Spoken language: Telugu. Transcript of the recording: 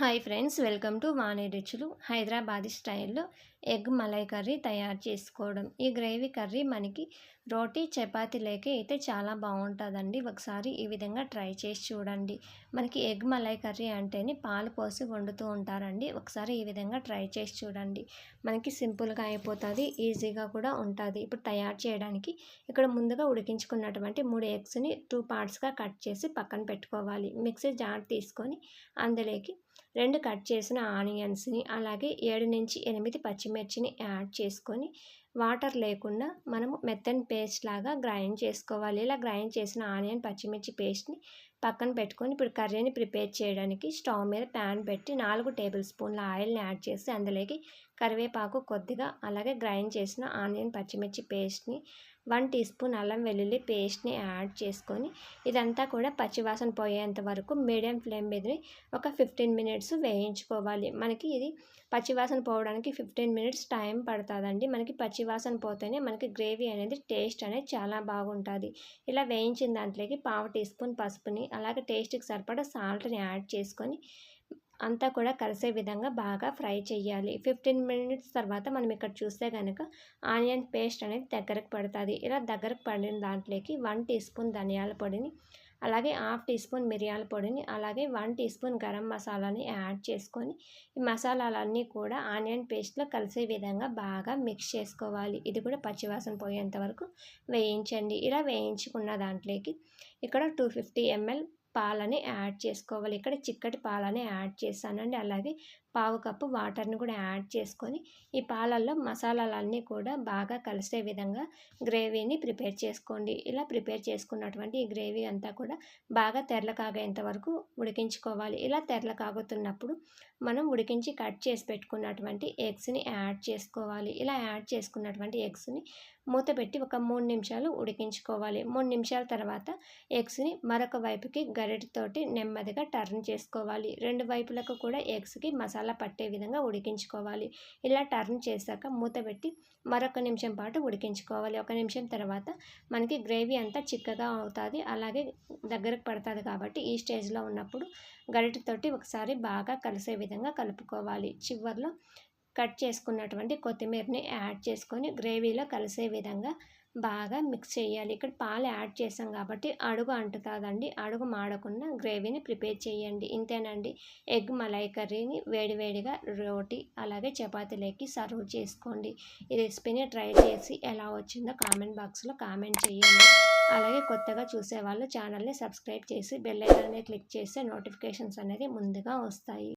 Hi friends welcome to Vani రుచులు హైదరాబాద్ స్టైల్లో ఎగ్ మలై కర్రీ తయారు చేసుకోవడం. ఈ గ్రేవీ కర్రీ మనకి రోటీ చపాతి లేక అయితే చాలా బాగుంటుందండి. ఒకసారి ఈ విధంగా ట్రై చేసి చూడండి. మనకి ఎగ్ మలై కర్రీ అంటేనే పాలు పోసి వండుతూ ఉంటారండి. ఒకసారి ఈ విధంగా ట్రై చేసి చూడండి. మనకి సింపుల్గా అయిపోతుంది ఈజీగా కూడా ఉంటుంది. ఇప్పుడు తయారు చేయడానికి ఇక్కడ ముందుగా ఉడికించుకున్నటువంటి మూడు ఎగ్స్ని టూ పార్ట్స్గా కట్ చేసి పక్కన పెట్టుకోవాలి. మిక్సీ జార్ తీసుకొని అందులోకి రెండు కట్ చేసిన ఆనియన్స్ని అలాగే ఏడు నుంచి ఎనిమిది పచ్చిమిర్చిని యాడ్ చేసుకొని వాటర్ లేకుండా మనము మెత్తని పేస్ట్ లాగా గ్రైండ్ చేసుకోవాలి. ఇలా గ్రైండ్ చేసిన ఆనియన్ పచ్చిమిర్చి పేస్ట్ని పక్కన పెట్టుకొని ఇప్పుడు కర్రీని ప్రిపేర్ చేయడానికి స్టవ్ మీద ప్యాన్ పెట్టి నాలుగు టేబుల్ స్పూన్ల ఆయిల్ని యాడ్ చేసి అందులోకి కరివేపాకు కొద్దిగా అలాగే గ్రైండ్ చేసిన ఆనియన్ పచ్చిమిర్చి పేస్ట్ని వన్ టీ స్పూన్ అల్లం వెల్లుల్లి పేస్ట్ని యాడ్ చేసుకొని ఇదంతా కూడా పచ్చివాసన పోయేంత వరకు మీడియం ఫ్లేమ్ మీద ఒక ఫిఫ్టీన్ మినిట్స్ వేయించుకోవాలి. మనకి ఇది పచ్చివాసన పోవడానికి ఫిఫ్టీన్ మినిట్స్ టైం పడుతుందండి. మనకి పచ్చివాసన పోతేనే మనకి గ్రేవీ అనేది టేస్ట్ అనేది చాలా బాగుంటుంది. ఇలా వేయించిన దాంట్లోకి పావు టీ స్పూన్ పసుపుని అలాగే టేస్ట్కి సరిపడా సాల్ట్ని యాడ్ చేసుకొని అంతా కూడా కలిసే విధంగా బాగా ఫ్రై చేయాలి ఫిఫ్టీన్ మినిట్స్ తర్వాత మనం ఇక్కడ చూస్తే కనుక ఆనియన్ పేస్ట్ అనేది దగ్గరకు పడుతుంది. ఇలా దగ్గరకు పడిన దాంట్లోకి వన్ టీ స్పూన్ ధనియాల పొడిని అలాగే హాఫ్ టీ స్పూన్ మిరియాల పొడిని అలాగే వన్ టీ స్పూన్ గరం మసాలాని యాడ్ చేసుకొని ఈ మసాలాలన్నీ కూడా ఆనియన్ పేస్ట్లో కలిసే విధంగా బాగా మిక్స్ చేసుకోవాలి. ఇది కూడా పచ్చివాసన పోయేంత వరకు వేయించండి. ఇలా వేయించుకున్న దాంట్లోకి ఇక్కడ టూ ఫిఫ్టీ ఎంఎల్ పాలని యాడ్ చేసుకోవాలి. ఇక్కడ చిక్కటి పాలని యాడ్ చేస్తానండి అలాగే పావు కప్పు వాటర్ని కూడా యాడ్ చేసుకొని ఈ పాలల్లో మసాలాలన్నీ కూడా బాగా కలిసే విధంగా గ్రేవీని ప్రిపేర్ చేసుకోండి. ఇలా ప్రిపేర్ చేసుకున్నటువంటి ఈ గ్రేవీ అంతా కూడా బాగా తెరల కాగేంత వరకు ఉడికించుకోవాలి. ఇలా తెరలు కాగుతున్నప్పుడు మనం ఉడికించి కట్ చేసి పెట్టుకున్నటువంటి ఎగ్స్ని యాడ్ చేసుకోవాలి. ఇలా యాడ్ చేసుకున్నటువంటి ఎగ్స్ని మూత పెట్టి ఒక మూడు నిమిషాలు ఉడికించుకోవాలి. మూడు నిమిషాల తర్వాత ఎగ్స్ని మరొక వైపుకి గరిటతోటి నెమ్మదిగా టర్న్ చేసుకోవాలి. రెండు వైపులకు కూడా ఎగ్స్కి మసాలా మసాలా పట్టే విధంగా ఉడికించుకోవాలి. ఇలా టర్న్ చేశాక మూత పెట్టి మరొక నిమిషం పాటు ఉడికించుకోవాలి. ఒక నిమిషం తర్వాత మనకి గ్రేవీ అంతా చిక్కగా అవుతుంది. అలాగే దగ్గరకు పడుతుంది కాబట్టి ఈ స్టేజ్లో ఉన్నప్పుడు గరిటతోటి ఒకసారి బాగా కలిసే విధంగా కలుపుకోవాలి. చివరిలో కట్ చేసుకున్నటువంటి కొత్తిమీరని యాడ్ చేసుకొని గ్రేవీలో కలిసే విధంగా బాగా మిక్స్ చేయాలి. ఇక్కడ పాలు యాడ్ చేసాం కాబట్టి అడుగు అంటుతుందండి. అడుగు మాడకుండా గ్రేవీని ప్రిపేర్ చేయండి. ఇంతేనండి. ఎగ్ మలై కర్రీని వేడివేడిగా రోటీ అలాగే చపాతీలోకి సర్వ్ చేసుకోండి. ఈ రెసిపీని ట్రై చేసి ఎలా వచ్చిందో కామెంట్ బాక్స్లో కామెంట్ చేయండి. అలాగే కొత్తగా చూసే వాళ్ళు ఛానల్ని సబ్స్క్రైబ్ చేసి బెల్ ఐకాన్ని క్లిక్ చేస్తే నోటిఫికేషన్స్ అనేది ముందుగా వస్తాయి.